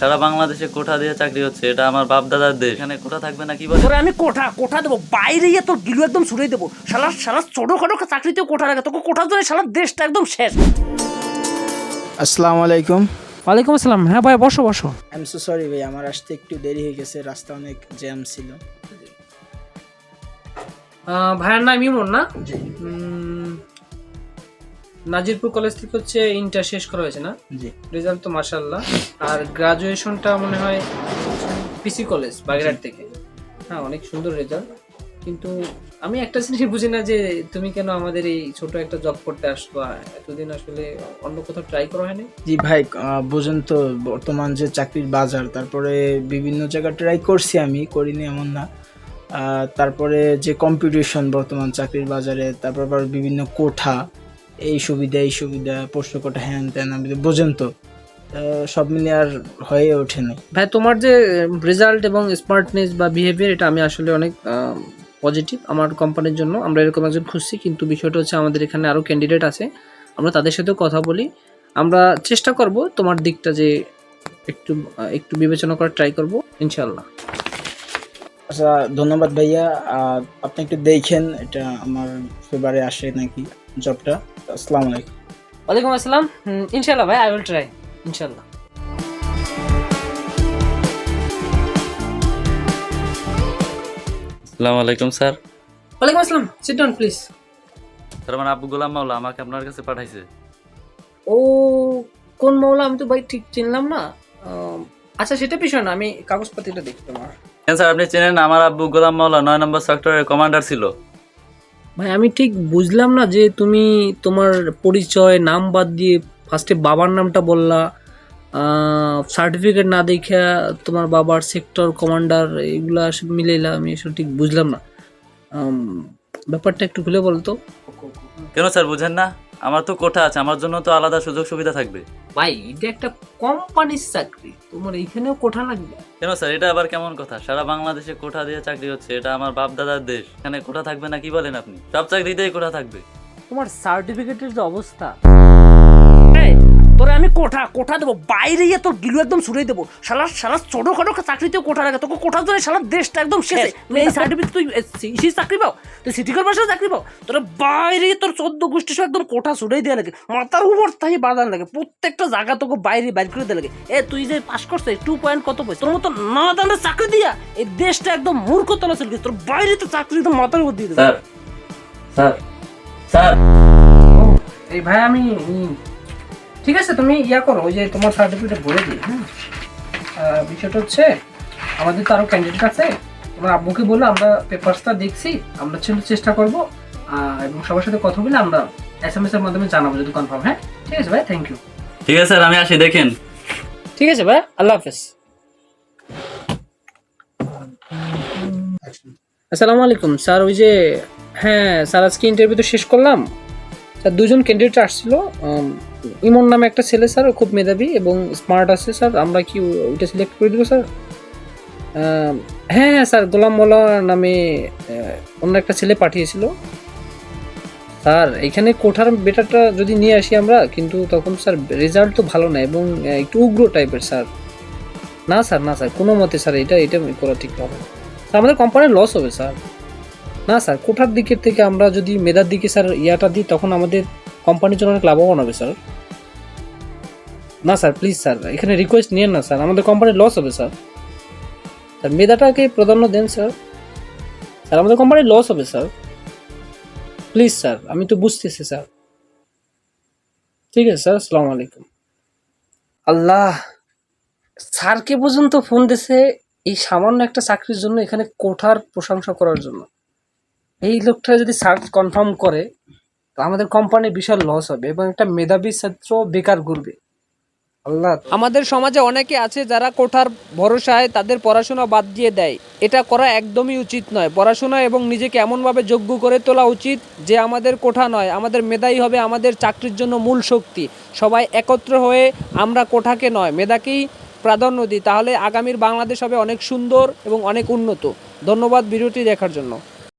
সারা বাংলাদেশে কোঠা দিয়ে চাকরি হচ্ছে এটা আমার বাপ দাদার দেশ। এখানে কোঠা থাকবে না কি বলে? তোরে আমি কোঠা কোঠা দেবো বাইরে গিয়ে তোর গিলু একদম ছুড়ে দেবো। শালা শালা ছোটখাটো চাকরিতেও কোঠা রাখে তোকে কোঠা ধরে শালা দেশটা একদম শেষ। আসসালামু আলাইকুম ওয়ালাইকুম আসসালাম। হ্যাঁ ভাই বসো বসো। আই এম সো সরি ভাই আমার আসতে একটু দেরি হয়ে গেছে রাস্তা অনেক জ্যাম ছিল। ভাইয়ের নাম ইমন না? নাজিরপুর কলেজ থেকে হচ্ছে ইন্টার শেষ করা হয়েছে না? জি। রেজাল্ট তো মার্শাল্লাহ আর গ্রাজুয়েশনটা মনে হয় পিসি কলেজ বাগেরহাট থেকে। হ্যাঁ অনেক সুন্দর রেজাল্ট কিন্তু আমি একটা জিনিস বুঝি না যে তুমি কেন আমাদের এই ছোট একটা জব করতে আসবা এতদিন আসলে অন্য কোথাও ট্রাই করা হয়নি? জি ভাই বুঝেন তো বর্তমান যে চাকরির বাজার তারপরে বিভিন্ন জায়গায় ট্রাই করছি আমি করিনি এমন না। তারপরে যে কম্পিটিশন বর্তমান চাকরির বাজারে তারপর আবার বিভিন্ন কোঠা এই সুবিধা এই সুবিধা পোষ্য কোঠা হ্যান ত্যান আমি বোঝেন তো। সব মিলিয়ে আর হয়ে ওঠে নাই। ভাই তোমার যে রেজাল্ট এবং স্মার্টনেস বা বিহেভিয়ার এটা আমি আসলে অনেক পজিটিভ আমার কোম্পানির জন্য। আমরা এরকম একজন খুঁজছি কিন্তু বিষয়টা হচ্ছে আমাদের এখানে আরও ক্যান্ডিডেট আছে। আমরা তাদের সাথেও কথা বলি। আমরা চেষ্টা করব তোমার দিকটা যে একটু একটু বিবেচনা করার ট্রাই করব ইনশাল্লাহ আচ্ছা ধন্যবাদ ভাইয়া। আপনি একটু দেখেন এটা আমার ফেভারে আসে নাকি জবটা আসসালামু আলাইকুম। ওয়ালাইকুম আসসালাম। ইনশাল্লাহ ভাই আই উইল ট্রাই ইনশাল্লাহ আসসালামু আলাইকুম স্যার। ওয়ালাইকুম আসসালাম সিট ডাউন প্লিজ স্যার আমার আব্বু গোলাম মাওলা আমাকে আপনার কাছে পাঠাইছে। ও কোন মৌলা আমি তো ভাই ঠিক চিনলাম না। আহ, আচ্ছা সেটা বিষয় না আমি কাগজপাতিটা দেখি তোমার। স্যার আপনি চেনেন আমার আব্বু গোলাম মাওলা নয় নম্বর সেক্টরের কমান্ডার ছিল। ভাই, আমি ঠিক বুঝলাম না যে তুমি তোমার পরিচয়, নাম বাদ দিয়ে ফার্স্টে বাবার নামটা বললা সার্টিফিকেট না দেখে তোমার বাবার সেক্টর কমান্ডার এগুলা সব মিলাইলা, আমি আসলে ঠিক বুঝলাম না। ব্যাপারটা একটু খুলে বলতো। কেন স্যার, বুঝেন না? আমার তো কোঠা আছে, আমার জন্য তো আলাদা সুযোগ সুবিধা থাকবে। ভাই এটা একটা কোম্পানির চাকরি। তোমার এইখানেও কোঠা লাগবে? কেন স্যার এটা আবার কেমন কথা? সারা বাংলাদেশে কোঠা দিয়ে চাকরি হচ্ছে এটা আমার বাপ দাদার দেশ। এখানে কোঠা থাকবে না কি বলেন আপনি? সব চাকরিতেই কোঠা থাকবে। তোমার সার্টিফিকেটের যে অবস্থা। তোরে আমি কোঠা কোঠা দেবো। বাইরে গিয়ে তোর গিলু একদম ছুড়ে দেবো। শালা শালা ছোটখাটো চাকরিতেও কোঠা রাখে। তোকে কোঠা ধরে শালা দেশটা একদম শেষ। এই সার্টিফিকেট তুই সি চাকরি পাও? তুই সিটি কর্পোরেশনে চাকরি পাও? তোর বাইরে গিয়ে তোর চোদ্দ গোষ্ঠী সব একদম কোঠা ছুড়েই দেওয়া লাগে। মাথার উপর তাই বাদান লাগে। প্রত্যেকটা জায়গা তোকে বাইরে বাইর করে দেওয়া লাগে। এ তুই যে পাস করছিস টু পয়েন্ট কত পয়সা? তোর মতো না দানের চাকরি দিয়া এই দেশটা একদম মূর্খ তলা চলে গেছে। তোর বাইরে তো চাকরি তো মাথার উপর দিয়ে দেবে। Sir sir sir. এই ভাই আমি ঠিক আছে তুমি ইয়া করো ওই যে তোমার সার্টিফিকেট ভরে দিই হ্যাঁ? বিষয়টা হচ্ছে আমাদের তো আরও ক্যান্ডিডেট আছে। তোমার আব্বুকে বলে আমরা পেপারসটা দেখছি আমরা ছিল চেষ্টা করব এবং সবার সাথে কথা বলে আমরা এস এম এস এর মাধ্যমে জানাব যদি কনফার্ম হ্যাঁ? ঠিক আছে ভাই থ্যাংক ইউ ঠিক আছে স্যার আমি আসি দেখেন। ঠিক আছে ভাই আল্লাহ হাফেজ। আসসালামু আলাইকুম স্যার ওই যে হ্যাঁ স্যার আজকে ইন্টারভিউ তো শেষ করলাম। স্যার, দুজন ক্যান্ডিডেট আসছিল ইমন নামে একটা ছেলে স্যার খুব মেধাবী এবং স্মার্ট আছে স্যার, আমরা কি ওইটা সিলেক্ট করে দেবো স্যার? হ্যাঁ হ্যাঁ স্যার, গোলাম মোল্লা নামে অন্য একটা ছেলে পাঠিয়েছিল। স্যার, এখানে কোঠার বেটারটা যদি নিয়ে আসি আমরা, কিন্তু তখন স্যার রেজাল্ট তো ভালো না এবং একটু উগ্র টাইপের স্যার। না স্যার না স্যার, কোনো মতে স্যার এটা এটা করা ঠিক হবে আমাদের কোম্পানির লস হবে স্যার। না স্যার, কোঠার দিকের থেকে আমরা যদি মেধার দিকে স্যার ইয়াটা দিই, তখন আমাদের কোম্পানির জন্য অনেক লাভবান হবে স্যার। না স্যার প্লিজ স্যার, এখানে রিকোয়েস্ট নিয়েন না স্যার, আমাদের কোম্পানির লস হবে স্যার। স্যার, মেধাটাকে প্রাধান্য দেন স্যার। স্যার, আমাদের কোম্পানির লস হবে স্যার। প্লিজ স্যার, আমি তো বুঝতেছি স্যার। ঠিক আছে স্যার, আসসালামু আলাইকুম। আল্লাহ, স্যারকে পর্যন্ত ফোন দিছে এই সামান্য একটা চাকরির জন্য এখানে কোঠার প্রশংসা করার জন্য। এই লোকটা যদি সার্চ কনফার্ম করে, তো আমাদের কোম্পানির বিশাল লস হবে এবং একটা মেধাবী ছাত্র বেকার ঘুরবে। আল্লাহ। আমাদের সমাজে অনেকে আছে যারা কোঠার ভরসায় তাদের পড়াশোনা বাদ দিয়ে দেয়। এটা করা একদমই উচিত নয়। পড়াশোনা এবং নিজেকে এমনভাবে যোগ্য করে তোলা উচিত যে আমাদের কোঠা নয়, আমাদের মেধাই হবে, আমাদের চাকরির জন্য মূল শক্তি। সবাই একত্র হয়ে আমরা কোঠাকে নয়, মেধাকেই প্রাধান্য দিই। তাহলে আগামীর বাংলাদেশ হবে অনেক সুন্দর এবং অনেক উন্নত। ধন্যবাদ ভিডিওটি দেখার জন্য।